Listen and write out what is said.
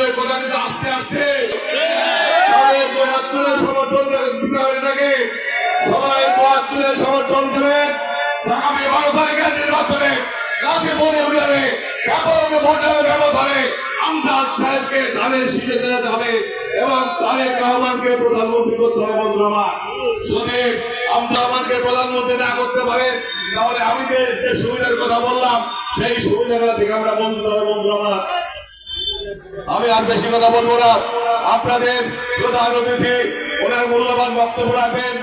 শ্রেতে কথা কিন্তু আসতে আসছে। সাহেবকে ধানের শীতে এবং তারেক রহমানকে প্রধানমন্ত্রী করতে হবে বন্ধু আমার। যদি আমজাদ রহমানকে প্রধানমন্ত্রী না করতে পারে, তাহলে আমি যে সুবিধার কথা বললাম, সেই সুবিধাগুলো থেকে আমরা বঞ্চিত হবে বন্ধু আমার আমি আর বেশি কথা বলব না। আপনাদের প্রধান অতিথি ওনার মূল্যবান বক্তব্য রাখবেন